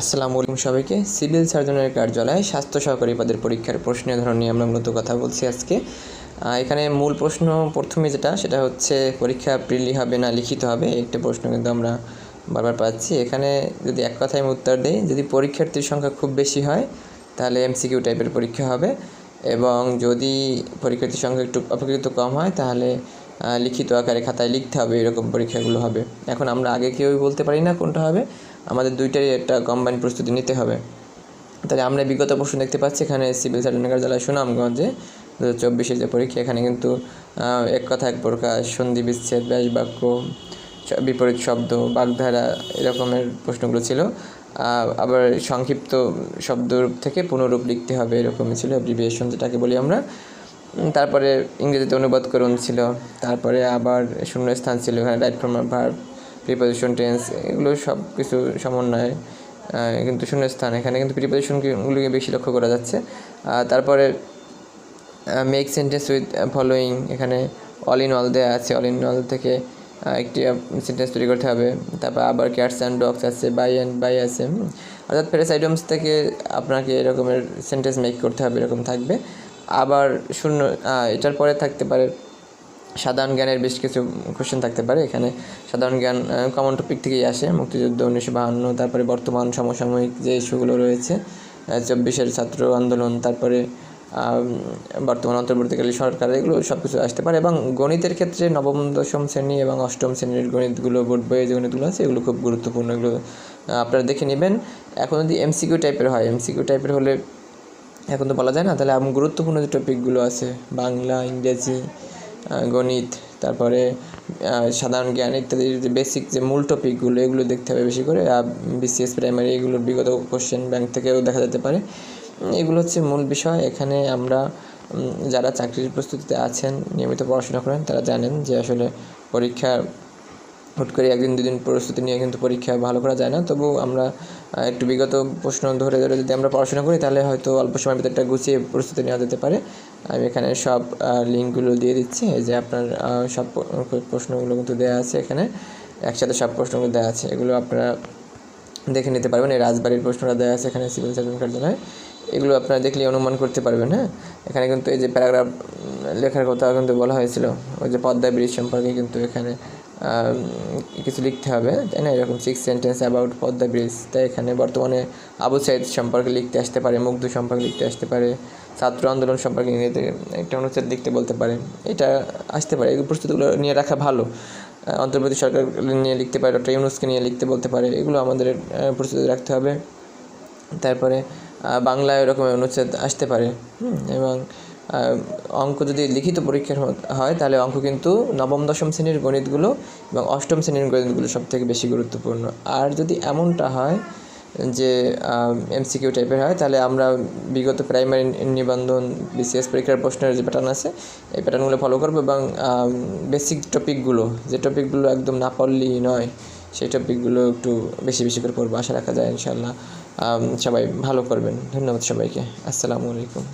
আসসালামু আলাইকুম সবাইকে। সিভিল সার্জনের কার্যালয়ে স্বাস্থ্য সহকারী পদের পরীক্ষার প্রশ্নের ধরন নিয়ে আমরা মূলত কথা বলছি আজকে। এখানে মূল প্রশ্ন প্রথমে যেটা, সেটা হচ্ছে পরীক্ষা প্রিলি হবে না লিখিত হবে একটা প্রশ্ন কিন্তু আমরা বারবার পাচ্ছি। এখানে যদি এক কথায় আমি উত্তর দিই, যদি পরীক্ষার্থীর সংখ্যা খুব বেশি হয়, তাহলে এমসিকিউ টাইপের পরীক্ষা হবে এবং যদি পরীক্ষার্থীর সংখ্যা একটু অপেক্ষাকৃত কম হয়, তাহলে লিখিত আকারে খাতায় লিখতে হবে, এরকম পরীক্ষাগুলো হবে। এখন আমরা আগে কেউই বলতে পারি না কোনটা হবে। আমাদের দুইটারই একটা কম্বাইন প্রস্তুতি নিতে হবে। তাহলে আমরা বিগত প্রশ্ন দেখতে পাচ্ছি, এখানে সিভিল সার্জন কার্যালয় সুনামগঞ্জে দু হাজার চব্বিশের যে পরীক্ষা, এখানে কিন্তু এক কথা এক প্রকাশ সন্ধি, বিচ্ছেদ ব্যাস বাক্য বিপরীত শব্দ, বাগধারা এরকমের প্রশ্নগুলো ছিল। আবার সংক্ষিপ্ত শব্দরূপ থেকে পুনরূপ লিখতে হবে এরকমই ছিল অ্যাব্রিভিয়েশন যেটাকে বলি আমরা। তারপরে ইংরেজিতে অনুবাদ করুন ছিল, তারপরে আবার শূন্যস্থান ছিল, এখানে right form verb preposition tense এগুলো সব কিছু সমন্বয়ে কিন্তু শূন্যস্থান। এখানে কিন্তু প্রিপোজিশনগুলিকে বেশি লক্ষ্য করা যাচ্ছে। তারপরে মেক সেন্টেন্স উইথ ফলোয়িং এখানে অল ইন অল দেওয়া আছে। অল ইন অল থেকে একটি সেন্টেন্স তৈরি করতে হবে। তারপর আবার ক্যাটস অ্যান্ড ডগস আছে বাই অ্যান্ড বাই আছে অর্থাৎ প্যারাস আইটেমস থেকে আপনাকে এরকমের সেন্টেন্স মেক করতে হবে, এরকম থাকবে। আবার শূন্য এটার পরে থাকতে পারে সাধারণ জ্ঞানের বেশ কিছু কোশ্চেন থাকতে পারে। এখানে সাধারণ জ্ঞান কমন টপিক থেকেই আসে। মুক্তিযুদ্ধ উনিশশো বাহান্ন, তারপরে বর্তমান সমসাময়িক যে ইস্যুগুলো রয়েছে চব্বিশের ছাত্র আন্দোলন, তারপরে বর্তমান অন্তর্বর্তীকালীন সরকার, এগুলো সব কিছু আসতে পারে এবং গণিতের ক্ষেত্রে নবম, দশম শ্রেণি এবং অষ্টম শ্রেণির গণিতগুলো, বোর্ড বইয়ে যে গণিতগুলো আছে, এগুলো খুব গুরুত্বপূর্ণ। এগুলো আপনারা দেখে নেবেন। এখন যদি এমসিকিউ টাইপের হয় এমসিকিউ টাইপের হলে এখন তো বলা যায় না, তাহলে গুরুত্বপূর্ণ যে টপিকগুলো আছে, বাংলা, ইংরেজি গণিত, তারপরে সাধারণ জ্ঞান ইত্যাদি, যে বেসিক যে মূল টপিকগুলো এগুলো দেখতে হবে বেশি করে। বিসিএস প্রাইমারি এগুলোর বিগত কোশ্চেন ব্যাংক থেকেও দেখা যেতে পারে। এগুলো হচ্ছে মূল বিষয়। এখানে আমরা যারা চাকরির প্রস্তুতিতে আছেন, নিয়মিত পড়াশোনা করেন, তারা জানেন যে আসলে পরীক্ষা হুট করে একদিন, দুদিন প্রস্তুতি নিয়ে কিন্তু পরীক্ষা ভালো করা যায় না। তবু আমরা একটু বিগত প্রশ্ন ধরে ধরে যদি আমরা পড়াশোনা করি, তাহলে হয়তো অল্প সময়ের ভিতরে একটা গুছিয়ে প্রস্তুতি নেওয়া যেতে পারে। আমি এখানে সব লিঙ্কগুলো দিয়ে দিচ্ছি। যে আপনার সব প্রশ্নগুলো কিন্তু দেওয়া আছে এখানে। একসাথে সব প্রশ্নগুলো দেওয়া আছে। এগুলো আপনারা দেখে নিতে পারবেন। এই রাজবাড়ির প্রশ্নটা দেওয়া আছে এখানে সিভিল সার্জন কার্যালয়ে। এগুলো আপনারা দেখলে অনুমান করতে পারবেন হ্যাঁ? এখানে কিন্তু এই যে প্যারাগ্রাফ লেখার কথা কিন্তু বলা হয়েছিল। ওই যে পদ্মা ব্রিজ সম্পর্কে কিন্তু এখানে কিছু লিখতে হবে। তাই না? এরকম six sentence about Padma bridge তাই এখানে বর্তমানে আবু সাইদ সম্পর্কে লিখতে আসতে পারে, মুগ্ধ সম্পর্কে লিখতে আসতে পারে, ছাত্র আন্দোলন সম্পর্কে ইংরেজিতে একটা অনুচ্ছেদ লিখতে বলতে পারে। এটা আসতে পারে। এই প্রস্তুতিগুলো নিয়ে রাখা ভালো। অন্তর্বর্তী সরকার নিয়ে লিখতে পারে, ডক্টর ইউনুসকে নিয়ে লিখতে বলতে পারে। এগুলো আমাদের প্রস্তুতি রাখতে হবে। তারপরে বাংলায় এরকম অনুচ্ছেদ আসতে পারে। এবং অঙ্ক যদি লিখিত পরীক্ষার হয়, তাহলে অঙ্ক কিন্তু নবম, দশম শ্রেণির গণিতগুলো এবং অষ্টম শ্রেণির গণিতগুলো সব থেকে বেশি গুরুত্বপূর্ণ। আর যদি এমনটা হয় যে এমসিকিউ টাইপের হয়, তাহলে আমরা বিগত প্রাইমারি নিবন্ধন বিসিএস পরীক্ষার প্রশ্নের যে প্যাটার্ন আছে, এই প্যাটার্নগুলো ফলো করব এবং বেসিক টপিকগুলো যে টপিকগুলো একদম না পড়লেই নয়, সেই টপিকগুলো একটু বেশি বেশি করে পড়ব, আশা রাখা যায় ইনশাল্লাহ সবাই ভালো করবেন। ধন্যবাদ সবাইকে। আসসালামু আলাইকুম।